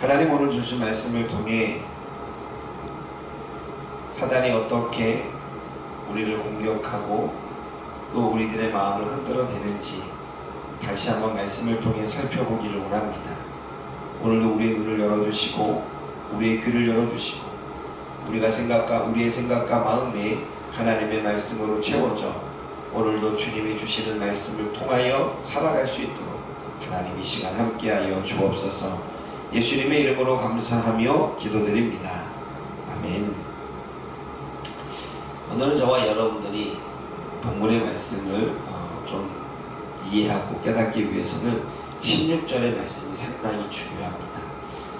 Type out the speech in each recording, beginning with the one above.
하나님 오늘 주신 말씀을 통해 사단이 어떻게 우리를 공격하고 또 우리들의 마음을 흔들어내는지 다시 한번 말씀을 통해 살펴보기를 원합니다. 오늘도 우리의 눈을 열어주시고 우리의 귀를 열어주시고 우리가 생각과 우리의 생각과 마음에 하나님의 말씀으로 채워져 오늘도 주님이 주시는 말씀을 통하여 살아갈 수 있도록 하나님 이 시간 함께하여 주옵소서 예수님의 이름으로 감사하며 기도드립니다. 아멘. 오늘은 저와 여러분들이 본문의 말씀을 어, 좀 이해하고 깨닫기 위해서는 16절의 말씀이 상당히 중요합니다.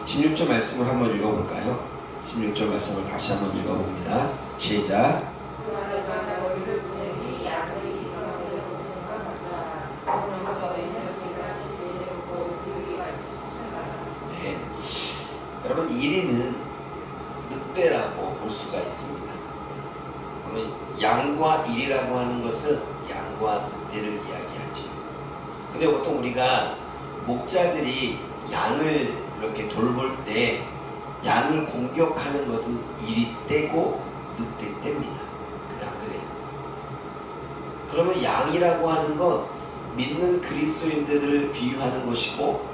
16절 말씀을 한번 읽어볼까요? 16절 말씀을 다시 한번 읽어봅니다. 시작. 그러나 너희를 보내니 양을 이끌어내려 보낸 것 같다. 그러나 너희는 우리가 지지고 우리 같이 싶으라. 네. 여러분 1위는 늑대라고 볼 수가 있습니다. 그러면 양과 일이라고 하는 것은 양과 늑대를 이야기하죠. 근데 보통 우리가 목자들이 양을 이렇게 돌볼 때 양을 공격하는 것은 일이 떼고 늑대 떼입니다. 그래 안 그래요? 그러면 양이라고 하는 건 믿는 그리스도인들을 비유하는 것이고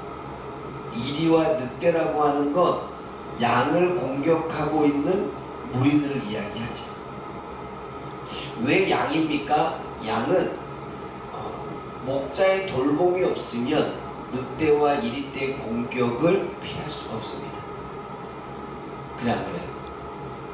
이리와 늑대라고 하는 건 양을 공격하고 있는 무리들을 이야기하죠. 왜 양입니까? 양은 어, 목자의 돌봄이 없으면 늑대와 이리떼의 공격을 피할 수가 없습니다. 안 그래요?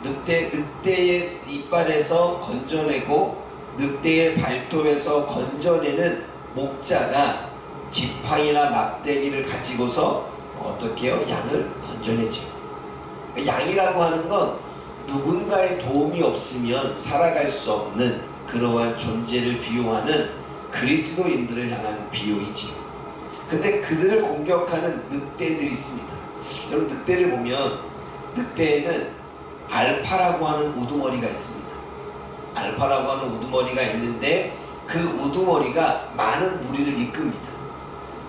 늑대, 늑대의 이빨에서 건져내고 늑대의 발톱에서 건져내는 목자가 지팡이나 막대기를 가지고서 어떻게 해요? 양을 건져내죠. 양이라고 하는 건 누군가의 도움이 없으면 살아갈 수 없는 그러한 존재를 비유하는 그리스도인들을 향한 비유이지요. 근데 그들을 공격하는 늑대들이 있습니다. 여러분 늑대를 보면 늑대에는 알파라고 하는 우두머리가 있습니다. 알파라고 하는 우두머리가 있는데 그 우두머리가 많은 무리를 이끕니다.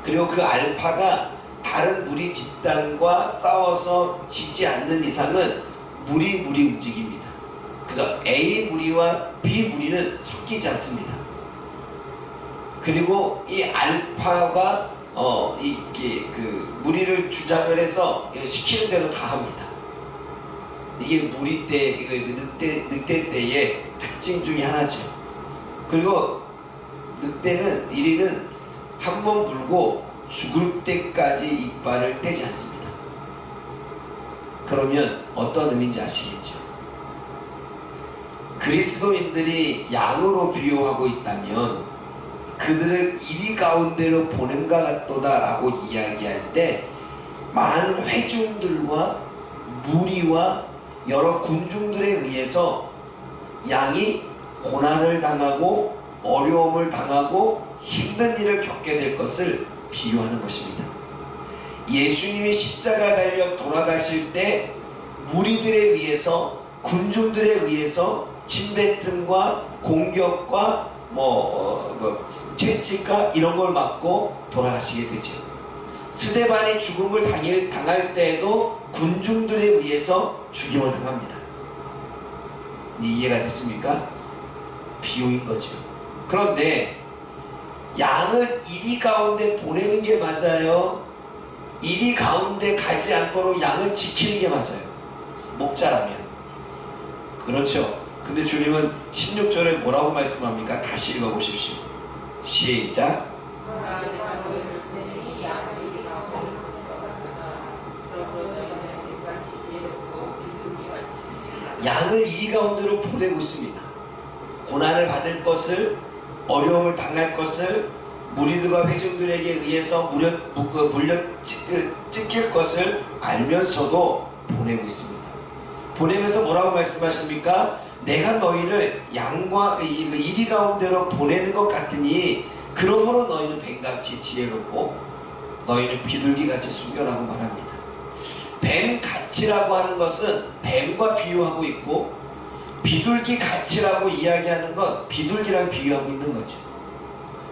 그리고 그 알파가 다른 무리 집단과 싸워서 지지 않는 이상은 무리 무리 움직입니다. 그래서 A 무리와 B 무리는 섞이지 않습니다. 그리고 이 알파가 어, 이, 이게 그 무리를 주장을 해서 시키는 대로 다 합니다. 이게 무리 때, 이거 그 늑대, 늑대 때의 특징 중에 하나죠. 그리고 늑대는 1위는 한번 불고 죽을 때까지 이빨을 떼지 않습니다. 그러면 어떤 의미인지 아시겠죠? 그리스도인들이 양으로 비유하고 있다면 그들을 이리 가운데로 보낸 것 같도다라고 이야기할 때 많은 회중들과 무리와 여러 군중들에 의해서 양이 고난을 당하고 어려움을 당하고 힘든 일을 겪게 될 것을 비유하는 것입니다. 예수님이 십자가 달려 돌아가실 때 무리들에 의해서 군중들에 의해서 침뱉음과 공격과 뭐, 어, 뭐 채찍과 이런 걸 맞고 돌아가시게 되죠. 스데반이 죽음을 당일, 당할 때에도 군중들에 의해서 죽임을 당합니다. 이해가 됐습니까? 비유인 거죠. 그런데 양을 이리 가운데 보내는 게 맞아요. 이리 가운데 가지 않도록 양을 지키는 게 맞아요. 목자라면. 그렇죠. 근데 주님은 16절에 뭐라고 말씀합니까? 다시 읽어보십시오. 시작. 양을 이끌어내려 보낸 것 같다. 그러므로 너희는 우리가 지지고 우리 같이 싶으라. 양을 이 가운데로 보내고 있습니다. 고난을 받을 것을 어려움을 당할 것을 무리들과 회중들에게 의해서 그 물려 찍, 그, 찍힐 것을 알면서도 보내고 있습니다. 보내면서 뭐라고 말씀하십니까? 내가 너희를 양과 이- 그 이리 가운데로 보내는 것 같으니 그러므로 너희는 뱀같이 지혜롭고 너희는 비둘기같이 숙여라고 말합니다. 뱀 가치라고 하는 것은 뱀과 비유하고 있고 비둘기 가치라고 이야기하는 건 비둘기랑 비유하고 있는 거죠.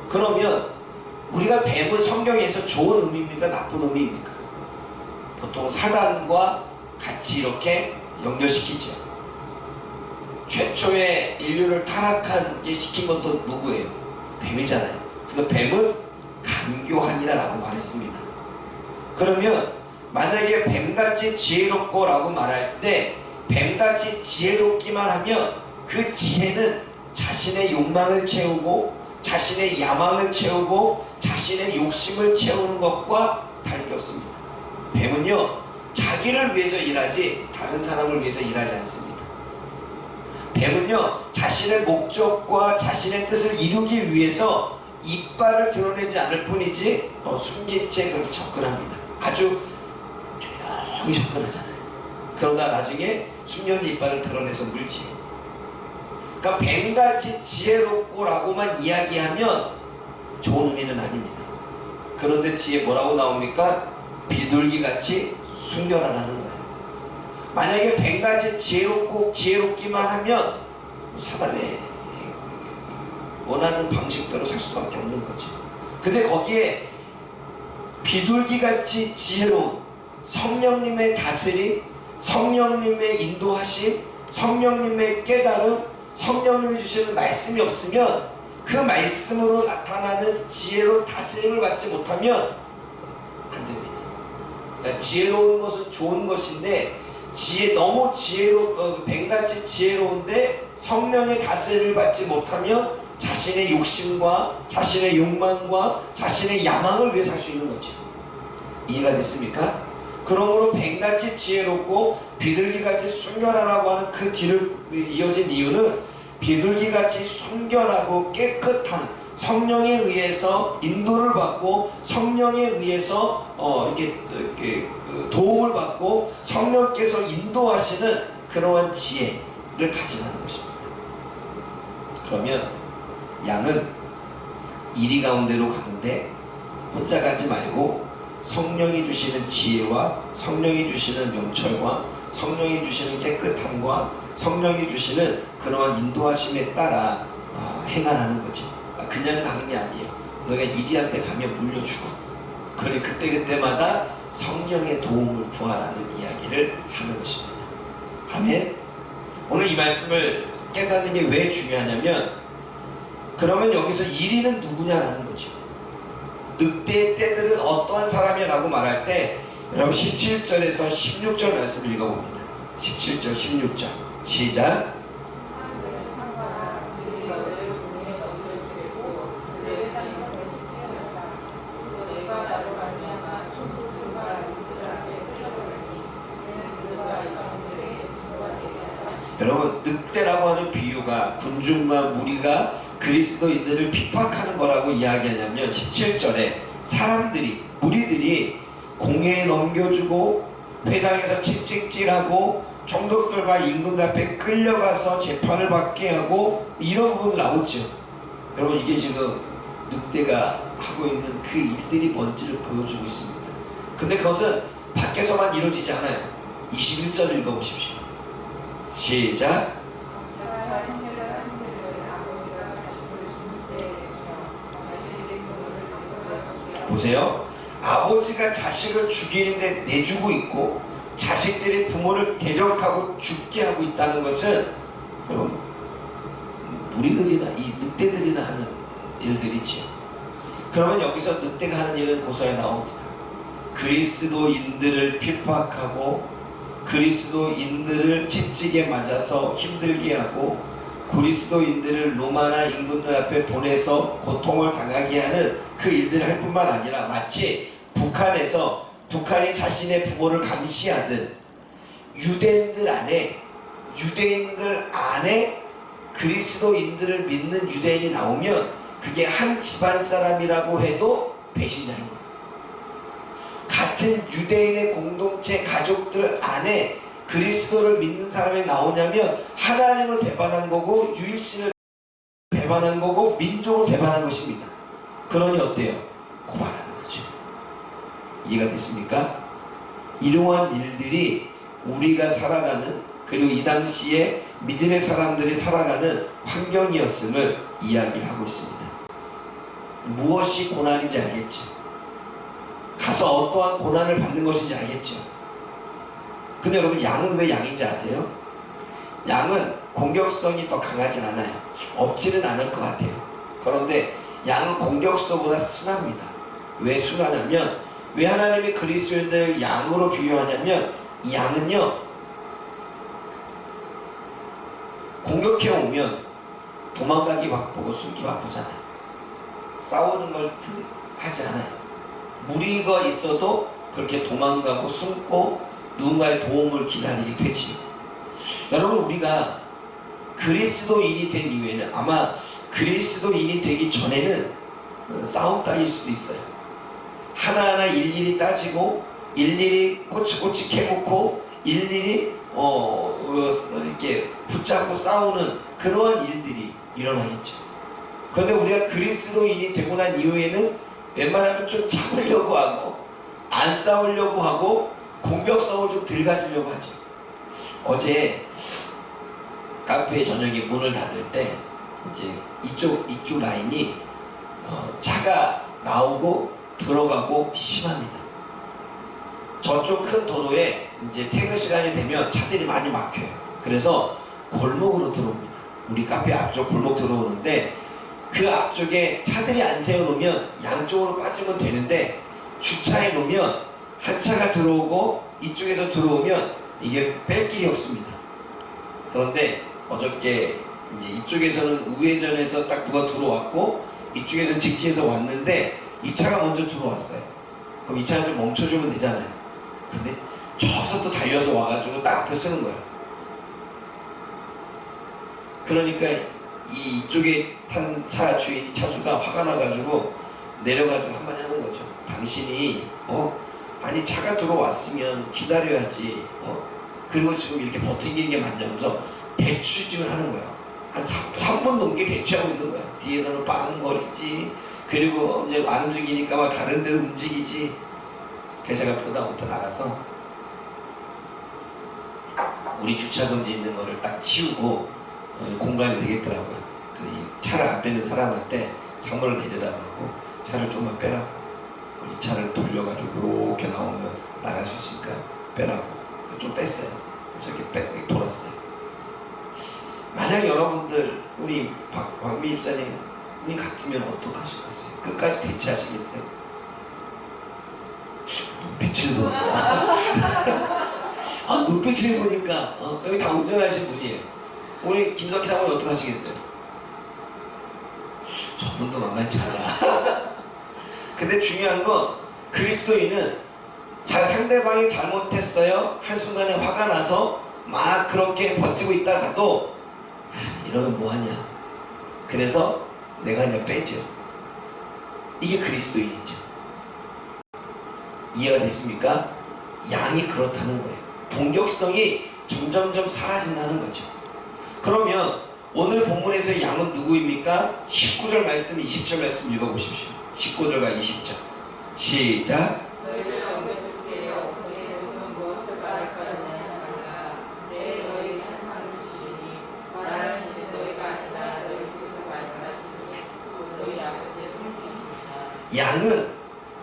그러면 우리가 뱀은 성경에서 좋은 의미입니까? 나쁜 의미입니까? 보통 사단과 같이 이렇게 연결시키죠. 최초의 인류를 타락하게 시킨 것도 누구예요? 뱀이잖아요. 그래서 뱀은 간교한이라고 말했습니다. 그러면 만약에 뱀같이 지혜롭고라고 말할 때 뱀같이 지혜롭기만 하면 그 지혜는 자신의 욕망을 채우고 자신의 야망을 채우고 자신의 욕심을 채우는 것과 다를 게 없습니다. 뱀은요 자기를 위해서 일하지 다른 사람을 위해서 일하지 않습니다. 뱀은요 자신의 목적과 자신의 뜻을 이루기 위해서 이빨을 드러내지 않을 뿐이지 어, 숨긴 채 그렇게 접근합니다. 아주 조용히 접근하잖아요. 그러다 나중에 숨겨진 이빨을 드러내서 물지. 그러니까 뱀같이 지혜롭고라고만 이야기하면 좋은 의미는 아닙니다. 그런데 뒤에 뭐라고 나옵니까? 비둘기같이 순결하라는 거예요. 만약에 뱀같이 지혜롭고 지혜롭기만 하면 사단에 원하는 방식대로 살 수밖에 없는 거죠. 근데 거기에 비둘기같이 지혜로운 성령님의 다스림, 성령님의 인도하심, 성령님의 깨달음, 성령님이 주시는 말씀이 없으면 그 말씀으로 나타나는 지혜로 다스림을 받지 못하면 안 됩니다. 그러니까 지혜로운 것은 좋은 것인데 지혜 너무 지혜로 어, 뱀같이 지혜로운데 성령의 다스림을 받지 못하면 자신의 욕심과 자신의 욕망과 자신의 야망을 위해 살 수 있는 거죠. 이해가 됐습니까? 그러므로 뱀같이 지혜롭고 비둘기같이 순결하라고 하는 그 뒤를 이어진 이유는 비둘기같이 순결하고 깨끗한 성령에 의해서 인도를 받고 성령에 의해서 어 이렇게, 이렇게 그 도움을 받고 성령께서 인도하시는 그러한 지혜를 가지라는 것입니다. 그러면 양은 이리 가운데로 가는데 혼자 가지 말고 성령이 주시는 지혜와 성령이 주시는 명철과 성령이 주시는 깨끗함과 성령이 주시는 그러한 인도하심에 따라 아, 행하라는 거죠. 아, 그냥 가는 게 아니에요. 너가 이리한테 가면 물려 죽어. 그래 그때 그때마다 성령의 도움을 구하라는 이야기를 하는 것입니다. 아멘. 오늘 이 말씀을 깨닫는 게 왜 중요하냐면 그러면 여기서 1위는 누구냐라는 거죠. 늑대의 때들은 어떠한 사람이라고 말할 때 여러분 17절에서 16절 말씀을 읽어봅니다. 17절 16절 시작 여러분 늑대라고 하는 비유가 군중과 무리가 그리스도인들을 핍박하는 거라고 이야기하냐면 17절에 사람들이 무리들이 공회에 넘겨주고 회당에서 채찍질하고 총독들과 임금 앞에 끌려가서 재판을 받게 하고 이런 부분 나오죠. 여러분 이게 지금 늑대가 하고 있는 그 일들이 뭔지를 보여주고 있습니다. 근데 그것은 밖에서만 이루어지지 않아요. 21절 읽어보십시오. 시작. 자 형제가 형제를 아버지가 자식을 죽는 때에 주며 자신이 된 그것을 장사하여 주게 보세요. 아버지가 자식을 죽이는데 내주고 있고 자식들이 부모를 대적하고 죽게 하고 있다는 것은 여러분 무리들이나 이 늑대들이나 하는 일들이지요. 그러면 여기서 늑대가 하는 일은 고소에 나옵니다. 그리스도인들을 핍박하고 그리스도인들을 채찍에 맞아서 힘들게 하고 그리스도인들을 로마나 임금들 앞에 보내서 고통을 당하게 하는 그 일들을 할 뿐만 아니라 마치 북한에서 북한이 자신의 부모를 감시하듯 유대인들 안에 유대인들 안에 그리스도인들을 믿는 유대인이 나오면 그게 한 집안 사람이라고 해도 배신자인 거예요. 같은 유대인의 공동체 가족들 안에 그리스도를 믿는 사람이 나오냐면 하나님을 배반한 거고 유일신을 배반한 거고 민족을 배반한 것입니다. 그러니 어때요? 고발하는 거죠. 이해가 됐습니까? 이러한 일들이 우리가 살아가는 그리고 이 당시에 믿음의 사람들이 살아가는 환경이었음을 이야기를 하고 있습니다. 무엇이 고난인지 알겠죠? 가서 어떠한 고난을 받는 것인지 알겠죠. 근데 여러분 양은 왜 양인지 아세요? 양은 공격성이 더 강하진 않아요. 없지는 않을 것 같아요. 그런데 양은 공격성보다 순합니다. 왜 순하냐면 왜 하나님이 그리스도인들 양으로 비유하냐면 이 양은요 공격해 오면 도망가기 바쁘고 숨기 바쁘잖아요. 싸우는 걸 트- 하지 않아요. 무리가 있어도 그렇게 도망가고 숨고 누군가의 도움을 기다리게 되지. 여러분 우리가 그리스도인이 된 이후에는 아마 그리스도인이 되기 전에는 싸움 따질 수도 있어요. 하나하나 일일이 따지고 일일이 꼬치꼬치 캐놓고 일일이 어, 어, 이렇게 붙잡고 싸우는 그러한 일들이 일어나겠죠. 그런데 우리가 그리스도인이 되고 난 이후에는 웬만하면 좀 참으려고 하고 안 싸우려고 하고 공격성을 좀덜 가지려고 하죠. 어제 카페 저녁에 문을 닫을 때 이제 이쪽 이쪽 라인이 어, 차가 나오고 들어가고 심합니다. 저쪽 큰 도로에 이제 퇴근 시간이 되면 차들이 많이 막혀요. 그래서 골목으로 들어옵니다. 우리 카페 앞쪽 골목 들어오는데 그 앞쪽에 차들이 안 세워놓으면 양쪽으로 빠지면 되는데 주차해 놓으면 한 차가 들어오고 이쪽에서 들어오면 이게 뺄 길이 없습니다. 그런데 어저께 이제 이쪽에서는 우회전해서 딱 누가 들어왔고 이쪽에서는 직진해서 왔는데 이 차가 먼저 들어왔어요. 그럼 이 차는 좀 멈춰주면 되잖아요. 근데 저서 또 달려서 와가지고 딱 앞에 서는 거야. 그러니까 이 이쪽에 탄 차 주인 차주가 화가 나가지고 내려가지고 한마디 하는 거죠. 당신이 어 아니 차가 들어왔으면 기다려야지. 어 그리고 지금 이렇게 버티는 게 맞냐면서 대추질을 하는 거야. 한 3 분 넘게 대추하고 있는 거야. 뒤에서는 빵거리지. 그리고 이제 안 움직이니까 막 다른 데로 움직이지. 그래서 제가 그다음부터 나가서 우리 주차 금지 있는 거를 딱 치우고 어, 공간이 되겠더라고요. 그이 차를 안 빼는 사람한테 창문을 내리라 그러고 차를 좀만 빼라고. 이 차를 돌려가지고 이렇게 나오면 나갈 수 있으니까 빼라고. 좀 뺐어요. 저렇게 빼, 돌았어요. 만약 여러분들 우리 박, 박미 입사님이 같으면 어떡하시겠어요? 끝까지 대치하시겠어요? 눈빛을 보니까 아 눈빛을 보니까 어, 여기 다 운전하신 분이에요. 우리 김석희 사모님 어떡하시겠어요? 저분도 만만치 않아. 근데 중요한 건 그리스도인은 자 상대방이 잘못했어요. 한순간에 화가 나서 막 그렇게 버티고 있다가도 이러면 뭐하냐. 그래서 내가 그냥 빼죠. 이게 그리스도인이죠. 이해가 됐습니까? 양이 그렇다는 거예요. 공격성이 점점점 사라진다는 거죠. 그러면 오늘 본문에서 양은 누구입니까? 19절 말씀, 20절 말씀 읽어보십시오. 19절과 20절. 시작. 양은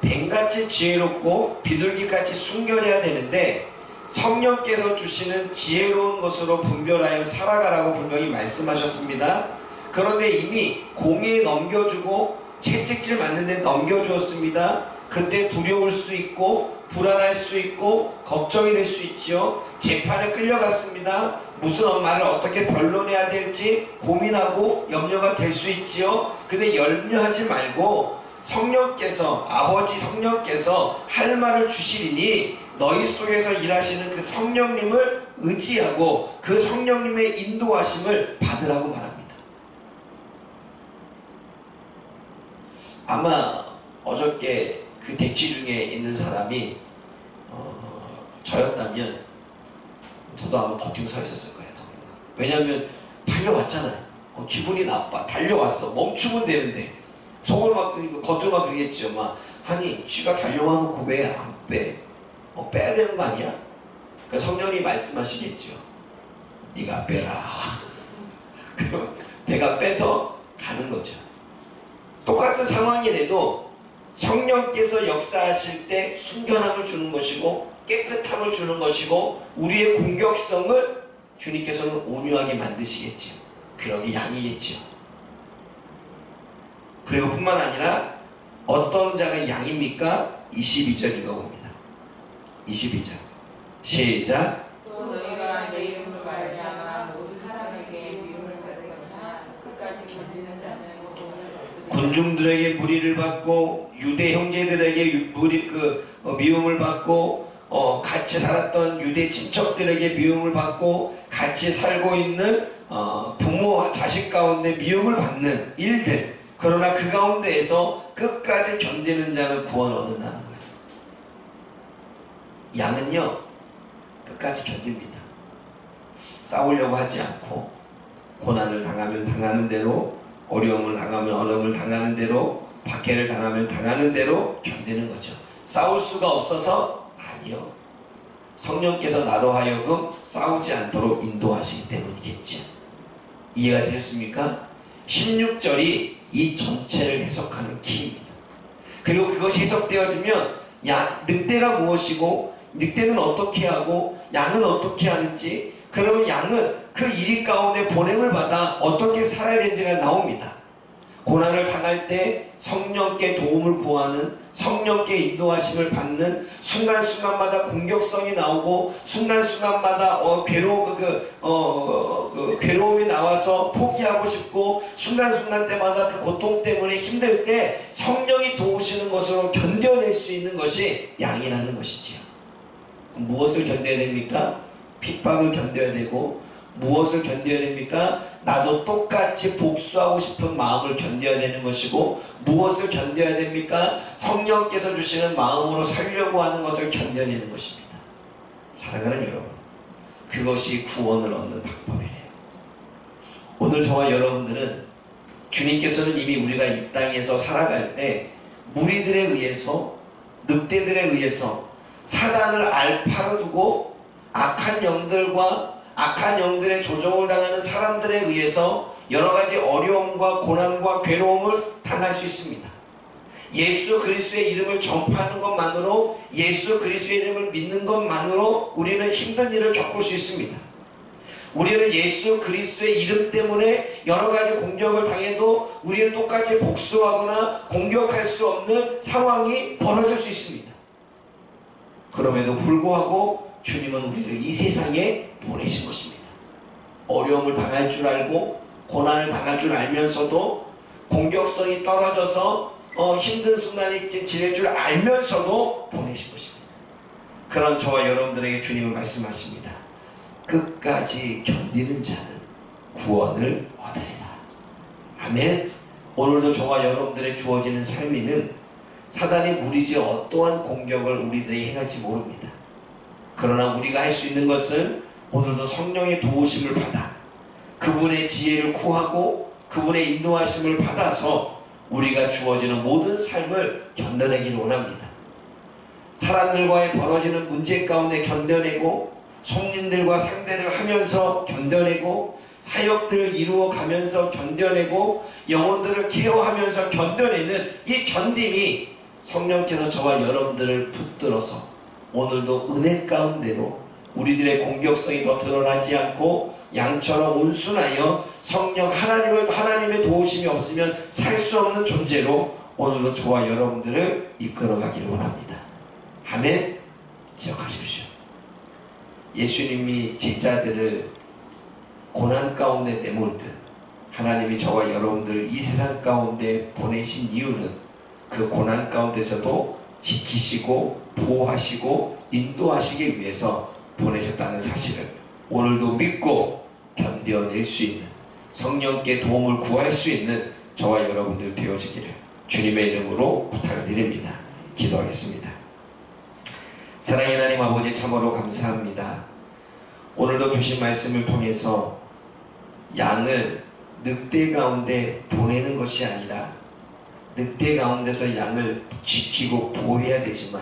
뱀같이 지혜롭고 비둘기같이 순결해야 되는데 성령께서 주시는 지혜로운 것으로 분별하여 살아가라고 분명히 말씀하셨습니다. 그런데 이미 공에 넘겨주고 채찍질 맞는 데 넘겨주었습니다. 그때 두려울 수 있고 불안할 수 있고 걱정이 될 수 있지요. 재판에 끌려갔습니다. 무슨 말을 어떻게 변론해야 될지 고민하고 염려가 될 수 있지요. 근데 염려하지 말고 성령께서 아버지 성령께서 할 말을 주시리니 너희 속에서 일하시는 그 성령님을 의지하고 그 성령님의 인도하심을 받으라고 말합니다. 아마 어저께 그 대치 중에 있는 사람이 어, 저였다면 저도 아마 버티고 서 있었을 거예요. 왜냐하면 달려왔잖아요. 어, 기분이 나빠. 달려왔어. 멈추면 되는데 속으로 막 그- 겉으로 막 그러겠죠. 막 아니 쥐가 달려와놓고 왜 안 빼? 어, 빼야 되는 거 아니야? 그 성령이 말씀하시겠죠. 네가 빼라. 그럼 내가 빼서 가는 거죠. 똑같은 상황이라도 성령께서 역사하실 때 순결함을 주는 것이고 깨끗함을 주는 것이고 우리의 공격성을 주님께서는 온유하게 만드시겠지요. 그러기 양이겠지요. 그리고 뿐만 아니라 어떤 자가 양입니까? 22절 읽어봅니다. 22절 시작 또 너희가 내 이름으로 말미암아 모든 사람에게 미움을 받을 것이나 끝까지 견디는 자는 구원을 얻으리라. 군중들에게 무리를 받고 유대 형제들에게 유- 무리 그 어, 미움을 받고 어, 같이 살았던 유대 친척들에게 미움을 받고 같이 살고 있는 어, 부모와 자식 가운데 미움을 받는 일들 그러나 그 가운데에서 끝까지 견디는 자는 구원 얻는다는 거예요. 양은요 끝까지 견딥니다. 싸우려고 하지 않고 고난을 당하면 당하는 대로 어려움을 당하면 어려움을 당하는 대로 박해를 당하면 당하는 대로 견디는 거죠. 싸울 수가 없어서 아니요. 성령께서 나로 하여금 싸우지 않도록 인도하시기 때문이겠죠. 이해가 되셨습니까? 16절이 이 전체를 해석하는 키입니다. 그리고 그것이 해석되어지면 야, 늑대가 무엇이고 늑대는 어떻게 하고 양은 어떻게 하는지 그러면 양은 그 일 가운데 보냄을 받아 어떻게 살아야 되는지가 나옵니다. 고난을 당할 때 성령께 도움을 구하는 성령께 인도하심을 받는 순간순간마다 공격성이 나오고 순간순간마다 어, 괴로움 그, 어, 그 괴로움이 나와서 포기하고 싶고 순간순간 때마다 그 고통 때문에 힘들 때 성령이 도우시는 것으로 견뎌낼 수 있는 것이 양이라는 것이지요. 무엇을 견뎌야 됩니까? 핍박을 견뎌야 되고 무엇을 견뎌야 됩니까? 나도 똑같이 복수하고 싶은 마음을 견뎌야 되는 것이고 무엇을 견뎌야 됩니까? 성령께서 주시는 마음으로 살려고 하는 것을 견뎌내는 것입니다. 사랑하는 여러분, 그것이 구원을 얻는 방법이에요. 오늘 저와 여러분들은 주님께서는 이미 우리가 이 땅에서 살아갈 때 무리들에 의해서 늑대들에 의해서 사단을 알파로 두고 악한 영들과 악한 영들의 조종을 당하는 사람들에 의해서 여러 가지 어려움과 고난과 괴로움을 당할 수 있습니다. 예수 그리스도의 이름을 전파하는 것만으로 예수 그리스도의 이름을 믿는 것만으로 우리는 힘든 일을 겪을 수 있습니다. 우리는 예수 그리스도의 이름 때문에 여러 가지 공격을 당해도 우리는 똑같이 복수하거나 공격할 수 없는 상황이 벌어질 수 있습니다. 그럼에도 불구하고 주님은 우리를 이 세상에 보내신 것입니다. 어려움을 당할 줄 알고 고난을 당할 줄 알면서도 공격성이 떨어져서 어, 힘든 순간이 지낼 줄 알면서도 보내신 것입니다. 그런 저와 여러분들에게 주님은 말씀하십니다. 끝까지 견디는 자는 구원을 얻으리라. 아멘. 오늘도 저와 여러분들의 주어지는 삶에는 사단이 무리지 어떠한 공격을 우리들이 행할지 모릅니다. 그러나 우리가 할 수 있는 것은 오늘도 성령의 도우심을 받아 그분의 지혜를 구하고 그분의 인도하심을 받아서 우리가 주어지는 모든 삶을 견뎌내기를 원합니다. 사람들과의 벌어지는 문제 가운데 견뎌내고 손님들과 상대를 하면서 견뎌내고 사역들을 이루어 가면서 견뎌내고 영혼들을 케어하면서 견뎌내는 이 견딤이 성령께서 저와 여러분들을 붙들어서 오늘도 은혜 가운데로 우리들의 공격성이 더 드러나지 않고 양처럼 온순하여 성령 하나님을 하나님의 도우심이 없으면 살 수 없는 존재로 오늘도 저와 여러분들을 이끌어가기를 원합니다. 아멘. 기억하십시오. 예수님이 제자들을 고난 가운데 내몰 듯 하나님이 저와 여러분들을 이 세상 가운데 보내신 이유는 그 고난 가운데서도 지키시고 보호하시고 인도하시기 위해서 보내셨다는 사실을 오늘도 믿고 견뎌낼 수 있는 성령께 도움을 구할 수 있는 저와 여러분들 되어지기를 주님의 이름으로 부탁을 드립니다. 기도하겠습니다. 사랑의 하나님 아버지 참으로 감사합니다. 오늘도 주신 말씀을 통해서 양을 늑대 가운데 보내는 것이 아니라 늑대 가운데서 양을 지키고 보호해야 되지만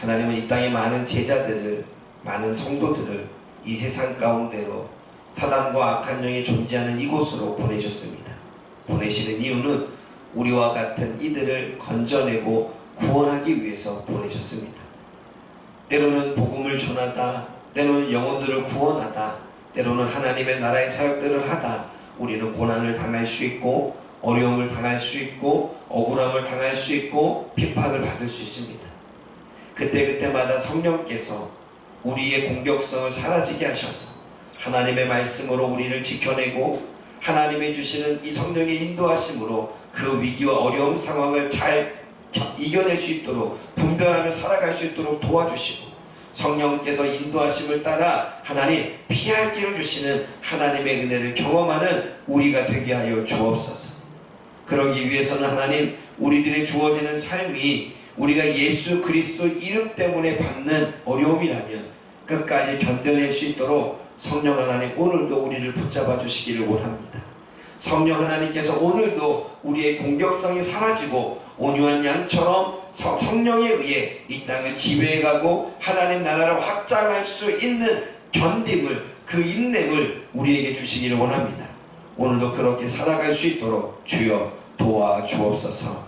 하나님은 이 땅의 많은 제자들을 많은 성도들을 이 세상 가운데로 사단과 악한 영이 존재하는 이곳으로 보내셨습니다. 보내시는 이유는 우리와 같은 이들을 건져내고 구원하기 위해서 보내셨습니다. 때로는 복음을 전하다, 때로는 영혼들을 구원하다, 때로는 하나님의 나라의 사역들을 하다 우리는 고난을 당할 수 있고 어려움을 당할 수 있고 억울함을 당할 수 있고 핍박을 받을 수 있습니다. 그때그때마다 성령께서 우리의 공격성을 사라지게 하셔서 하나님의 말씀으로 우리를 지켜내고 하나님의 주시는 이 성령의 인도하심으로 그 위기와 어려운 상황을 잘 겨- 이겨낼 수 있도록 분별하며 살아갈 수 있도록 도와주시고 성령께서 인도하심을 따라 하나님 피할 길을 주시는 하나님의 은혜를 경험하는 우리가 되게 하여 주옵소서. 그러기 위해서는 하나님 우리들의 주어지는 삶이 우리가 예수 그리스도 이름 때문에 받는 어려움이라면 끝까지 견뎌낼 수 있도록 성령 하나님 오늘도 우리를 붙잡아 주시기를 원합니다. 성령 하나님께서 오늘도 우리의 공격성이 사라지고 온유한 양처럼 성- 성령에 의해 이 땅을 지배해가고 하나님 나라를 확장할 수 있는 견딤을 그 인내를 우리에게 주시기를 원합니다. 오늘도 그렇게 살아갈 수 있도록 주여 도와주옵소서.